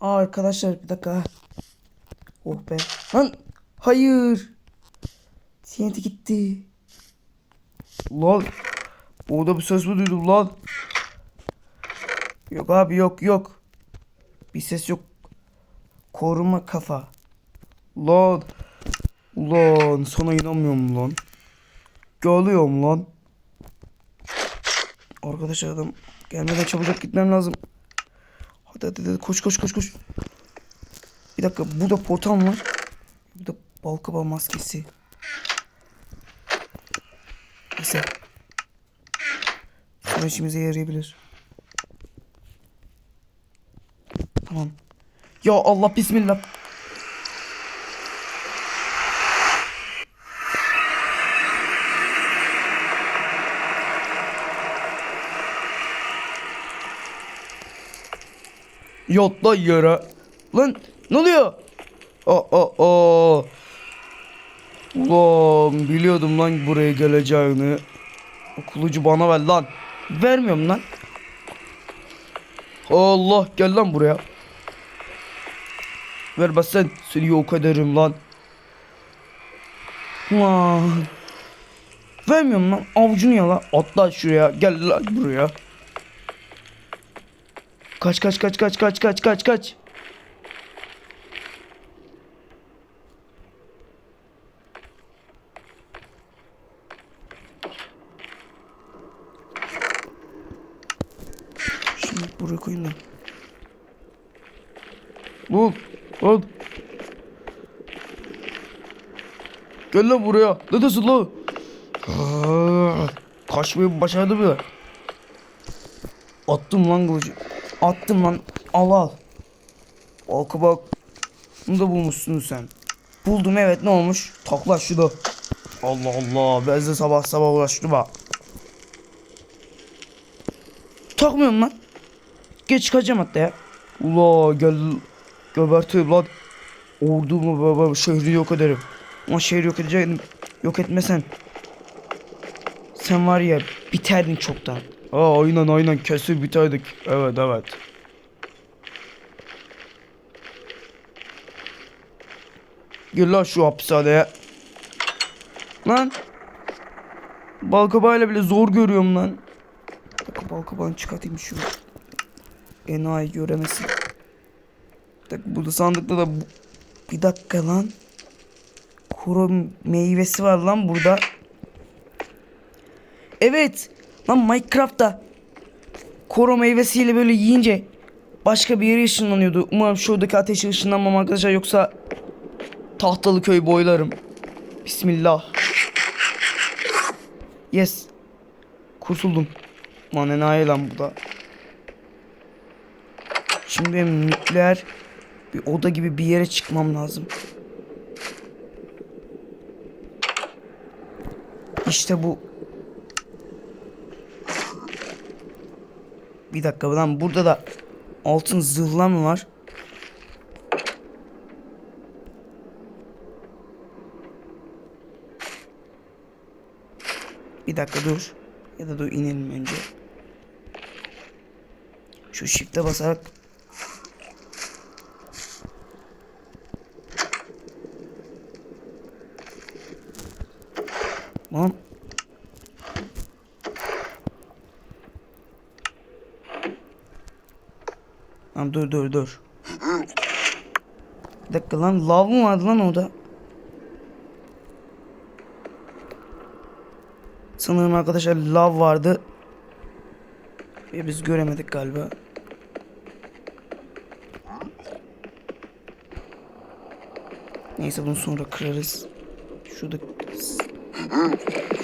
Aa arkadaşlar bir dakika. Oh be. Lan hayır. TNT gitti. Lan. Orada bir ses mi duydum lan? Yok abi yok yok. Bir ses yok. Koruma kafa. Lan. Ulan sana inanmıyorum lan. Geliyorum lan. Arkadaşlar adam gelmeden çabucak gitmem lazım. Hadi hadi hadi koş koş koş koş. Bir dakika burada portal var. Bir de balkabağ maskesi. Neyse. Sonra işimize yarayabilir. Tamam. Ya Allah bismillah. Yat lan yere. Lan ne oluyor? Aa aa aa. Ulan biliyordum lan buraya geleceğini. Kılıcı bana ver lan. Vermiyorum lan. Allah gel lan buraya. Vermezsen seni yok ederim lan. Lan. Vermiyorum lan. Avucunu yala. Atla şuraya. Gel lan buraya. Kaç kaç kaç kaç kaç kaç kaç kaç. Şimdi buraya koyayım da. Lan lan. Gel lan buraya. Neredesin lan? Kaçmayı başardım ya. Attım lan kılıcı. Attım lan. Al al. Balka bak. Bunu da bulmuşsun sen. Buldum evet ne olmuş? Takla şunu. Allah Allah. Ben de sabah sabah uğraştım ha. Takmıyorum lan. Geç çıkacağım hatta ya. Ula gel. Göberteyim lan. Ordumu baba şehri yok ederim. Ama şehri yok edeceğim. Yok etmesen. Sen var ya biterdin çoktan. Aa aynen aynen kesin biterdik. Evet evet. Gel lan şu hapishaneye. Lan. Balkabağıyla bile zor görüyorum lan. Dakika balkabağını çıkartayım şu. Enayi göremesin. Dakika burada sandıkta da. Bir dakika lan. Kuru meyvesi var lan burada. Evet. Lan Minecraft'ta koro meyvesiyle böyle yiyince başka bir yere ışınlanıyordu. Umarım şuradaki ateşe ışınlanmam arkadaşlar yoksa tahtalı köy boylarım. Bismillah. Yes. Kurtuldum. Lan enayi lan bu da. Şimdi benim nükleer bir oda gibi bir yere çıkmam lazım. İşte bu Bir dakika lan burada da altın zırhlar mı var? Bir dakika dur. Ya da dur inelim önce. Şu shift'e basarak Lan Dur dur dur. Bir dakika lan lav mı vardı lan orada? Sanırım arkadaşlar lav vardı. Ve biz göremedik galiba. Neyse bunu sonra kırarız. Şurada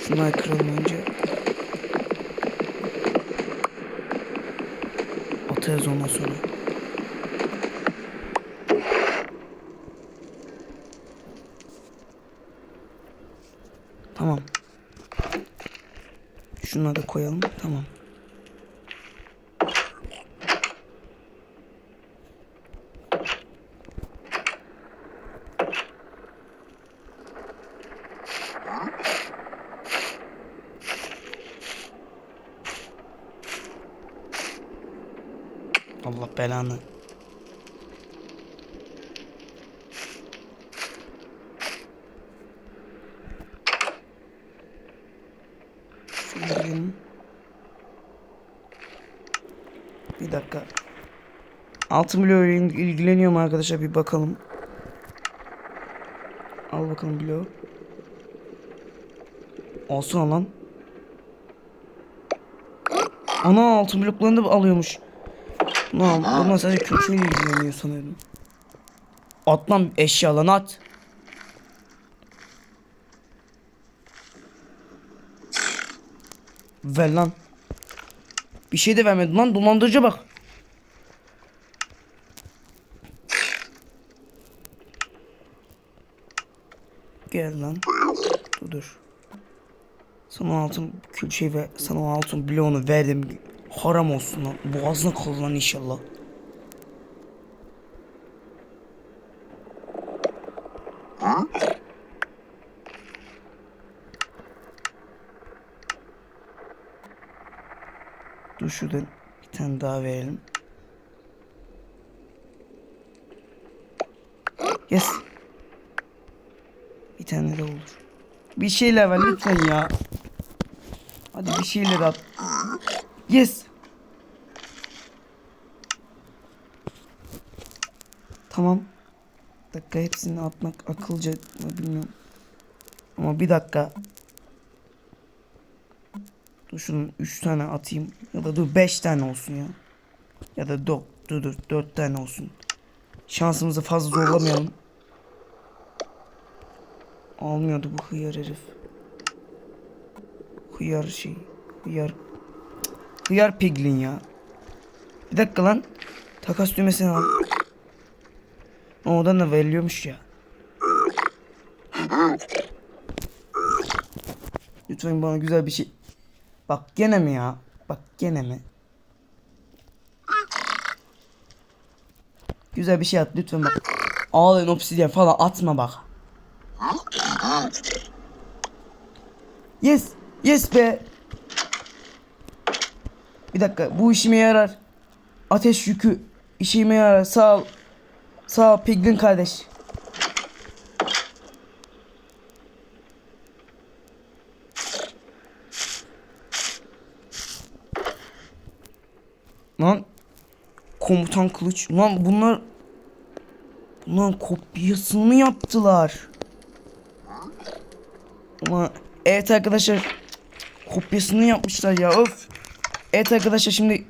Şunları kıralım önce. Atarız ondan sonra. Tamam. Şunları da koyalım. Tamam. Allah belanı. girelim. Bir dakika. Altın bloğu ile il- ilgileniyor mu arkadaşlar bir bakalım. Al bakalım bloğu. Alsana lan. Ana altın bloklarını da alıyormuş. Lan bundan sadece köşeyle ilgileniyor sanırım. At lan eşyalarını at. Ver lan. Bir şey de vermedi lan dolandırıcı bak. Gel lan. Dur dur. Sana altın külçeyi ve sana altın bloğunu verdim. Haram olsun lan. Boğazına kalır lan inşallah. Dur şuradan bir tane daha verelim. Yes. Tane de olur. Bir şeyler ver lütfen ya. Hadi bir şeyler at. Yes. Tamam. Bir dakika hepsini atmak akılca mı bilmiyorum. Ama bir dakika. Dur şunun 3 tane atayım. Ya da dur 5 tane olsun ya. Ya da dur dur dur 4 tane olsun. Şansımızı fazla zorlamayalım. Almıyordu bu hıyar herif. Hıyar şey. Hıyar. Hıyar piglin ya. Bir dakika lan. Takas düğmesini al. Oradan da veriliyormuş ya. Lütfen bana güzel bir şey. Bak gene mi ya? Bak gene mi? Güzel bir şey at lütfen bak. Ağlayın obsidyen falan atma bak. Yes. Yes be. Bir dakika bu işime yarar. Ateş yükü işime yarar. Sağ ol. Sağ ol Piglin kardeş. Lan komutan kılıç. Lan bunlar Lan kopyasını yaptılar? Ama evet arkadaşlar kopyasını yapmışlar ya öf. Evet arkadaşlar şimdi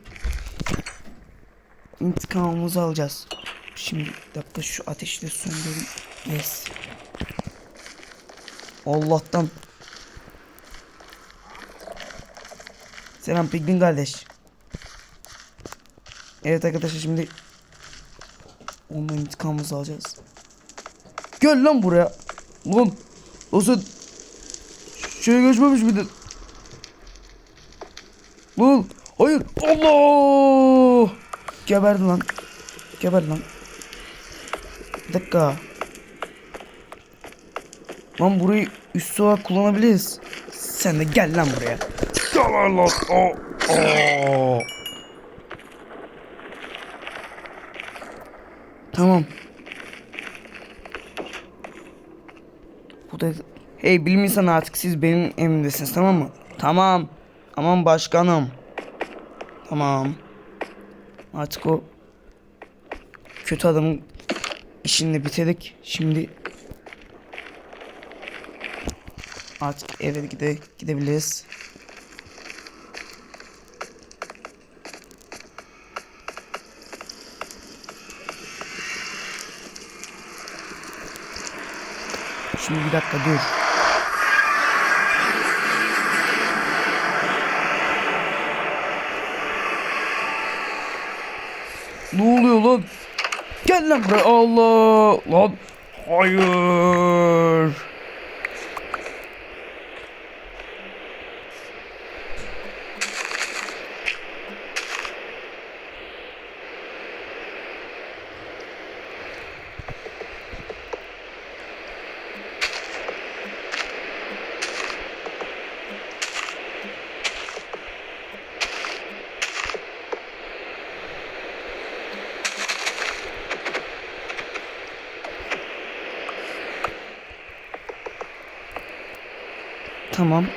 intikamımızı alacağız. Şimdi dakika şu ateşi de söndürün. Yes. Allah'tan. Selam Piglin kardeş. Evet arkadaşlar şimdi ondan intikamımızı alacağız. Gel lan buraya. Lan. O sen şey geçmemiş miydin? Lan. Hayır. Allah. Geberdi lan. Geber lan. Bir dakika. Lan burayı üst olarak kullanabiliriz. Sen de gel lan buraya. Gel lan. Aa, aa. Tamam. Bu da... Hey bilim insanı artık siz benim emrimdesiniz tamam mı? Tamam. Tamam başkanım. Tamam. Artık o kötü adamın işini de bitirdik. Şimdi artık eve gide gidebiliriz. Şimdi bir dakika dur. Ne oluyor lan? Gel lan buraya. Allah. Lan. Hayır. Tamam.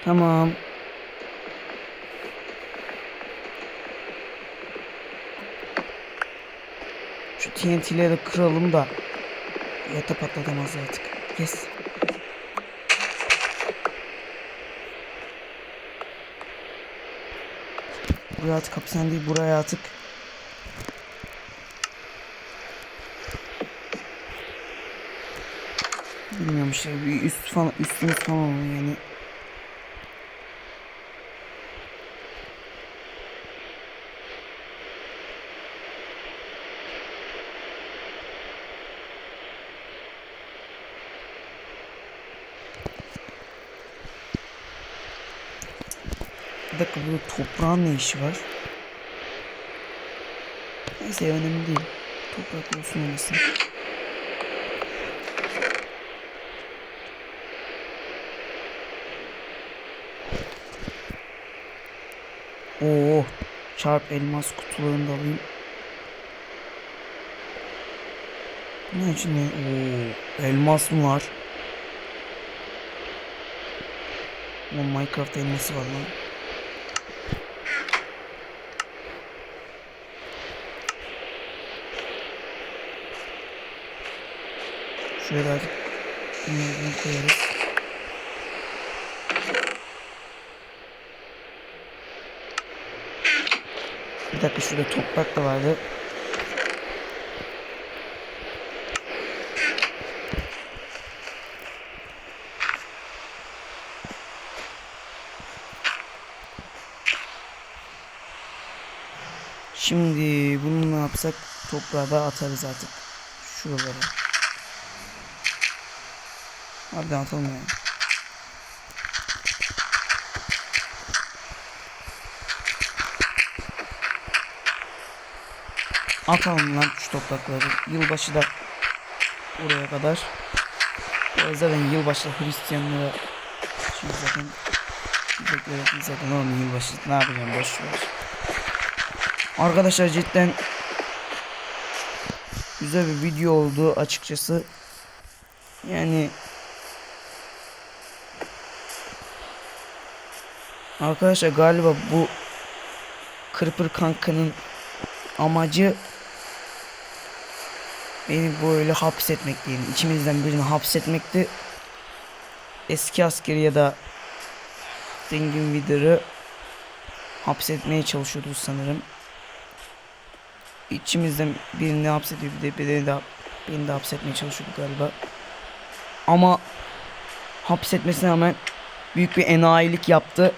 Tamam. Şu TNT'leri kıralım da yata patlatamaz artık. Yes. Buraya at kapısan değil buraya atık. Bilmiyorum işte bir üst falan üstümüz falan yani. Bir dakika burada toprağın ne işi var? Neyse önemli değil. Toprak olsun olmasın. Oo, çarp elmas kutularını da alayım. Ne içinde? Oo, elmas mı var? Minecraft elması var lan. Şöyle artık bunlardan koyarız. Bir dakika şurada toprak da vardı. Şimdi bunu ne yapsak toprağa da atarız artık. Şuralara. Harbiden atalım yani. Atalım lan şu toprakları. Yılbaşı da oraya kadar. Ya Zaten yılbaşı Hristiyanlara şimdi zaten bekliyorum zaten oğlum yılbaşı ne yapacağım boş ver. Arkadaşlar cidden güzel bir video oldu açıkçası. Yani Arkadaşlar galiba bu Kırpır kankanın amacı beni böyle hapsetmek değil. İçimizden birini hapsetmekti. Eski askeri ya da zengin vidırı hapsetmeye çalışıyordu sanırım. İçimizden birini hapsediyor bir de beni de, beni de hapsetmeye çalışıyordu galiba. Ama hapsetmesine rağmen büyük bir enayilik yaptı.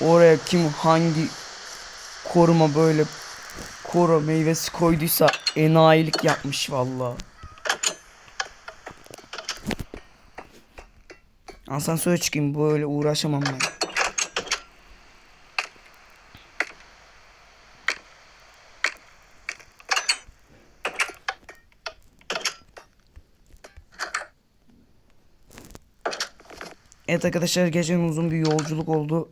Oraya kim hangi koruma böyle koro meyvesi koyduysa enayilik yapmış valla. Asansöre çıkayım böyle uğraşamam ben. Evet arkadaşlar gecenin uzun bir yolculuk oldu.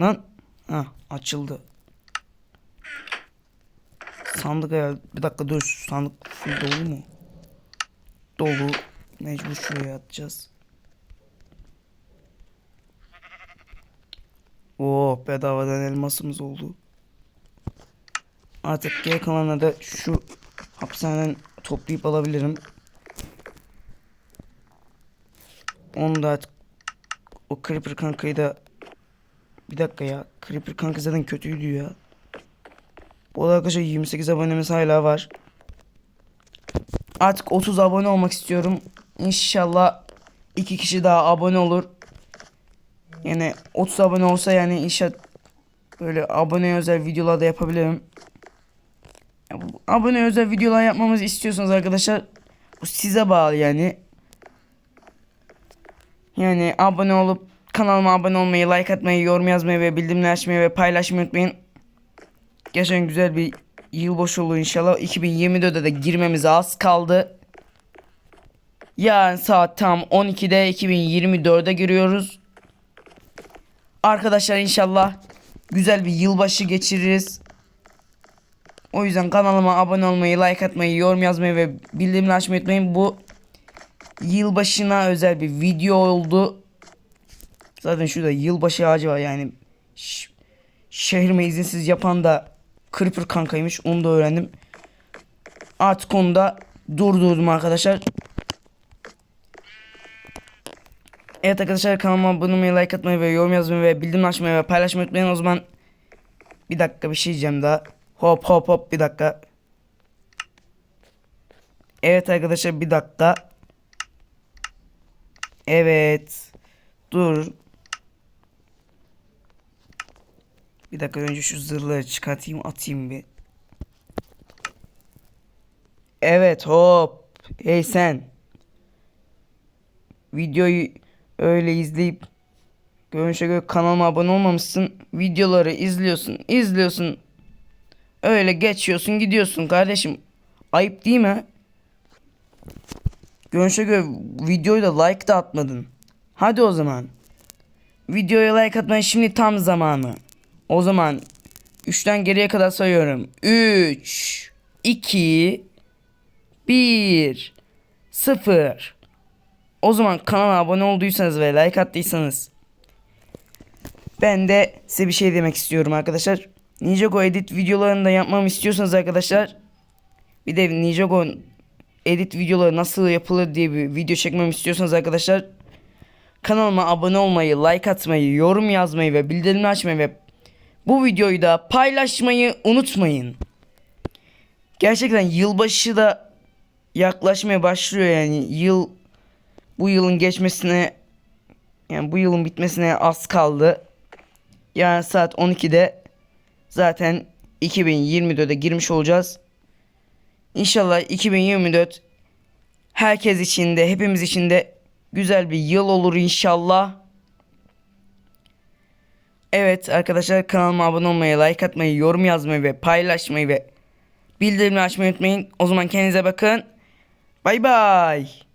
Lan. Ha açıldı. Sandık herhalde. Bir dakika dur. Sandık full dolu mu? Dolu. Mecbur şuraya atacağız. Oo bedavadan elmasımız oldu. Artık geri kalanına da şu hapishaneden toplayıp alabilirim. Onu da artık o Creeper kankayı da bir dakika ya. Creeper kanka zaten kötüydü ya. Bu arada arkadaşlar 28 abonemiz hala var. Artık 30 abone olmak istiyorum. İnşallah iki kişi daha abone olur. Yani 30 abone olsa yani inşallah böyle abone özel videolar da yapabilirim. Abone özel videolar yapmamızı istiyorsanız arkadaşlar bu size bağlı yani. Yani abone olup kanalıma abone olmayı, like atmayı, yorum yazmayı ve bildirimleri açmayı ve paylaşmayı unutmayın. Gerçekten güzel bir yılbaşı olur inşallah. 2024'de de girmemize az kaldı. Yarın saat tam 12'de 2024'e giriyoruz. Arkadaşlar inşallah güzel bir yılbaşı geçiririz. O yüzden kanalıma abone olmayı, like atmayı, yorum yazmayı ve bildirimleri açmayı unutmayın. Bu yılbaşına özel bir video oldu. Zaten şurada yılbaşı ağacı var yani. Ş- şehrime izinsiz yapan da Creeper kankaymış. Onu da öğrendim. Artık onu da durdurdum arkadaşlar. Evet arkadaşlar kanalıma abone olmayı, like atmayı ve yorum yazmayı ve bildirim açmayı ve paylaşmayı unutmayın. O zaman bir dakika bir şey diyeceğim daha. Hop hop hop bir dakika. Evet arkadaşlar bir dakika. Evet. Dur. Bir dakika önce şu zırhları çıkartayım atayım bir. Evet hop. Hey sen. Videoyu öyle izleyip görünüşe göre kanalıma abone olmamışsın. Videoları izliyorsun, izliyorsun. Öyle geçiyorsun, gidiyorsun kardeşim. Ayıp değil mi? Görünüşe göre videoyu da like da atmadın. Hadi o zaman. Videoya like atmanın şimdi tam zamanı. O zaman 3'ten geriye kadar sayıyorum. 3 2 1 0 O zaman kanala abone olduysanız ve like attıysanız ben de size bir şey demek istiyorum arkadaşlar. Ninjago edit videolarını da yapmamı istiyorsanız arkadaşlar bir de Ninjago edit videoları nasıl yapılır diye bir video çekmemi istiyorsanız arkadaşlar kanalıma abone olmayı, like atmayı, yorum yazmayı ve bildirimleri açmayı ve bu videoyu da paylaşmayı unutmayın. Gerçekten yılbaşı da yaklaşmaya başlıyor yani yıl bu yılın geçmesine yani bu yılın bitmesine az kaldı. Yani saat 12'de zaten 2024'e girmiş olacağız. İnşallah 2024 herkes için de hepimiz için de güzel bir yıl olur inşallah. Evet arkadaşlar kanalıma abone olmayı, like atmayı, yorum yazmayı ve paylaşmayı ve bildirimleri açmayı unutmayın. O zaman kendinize bakın. Bay bay.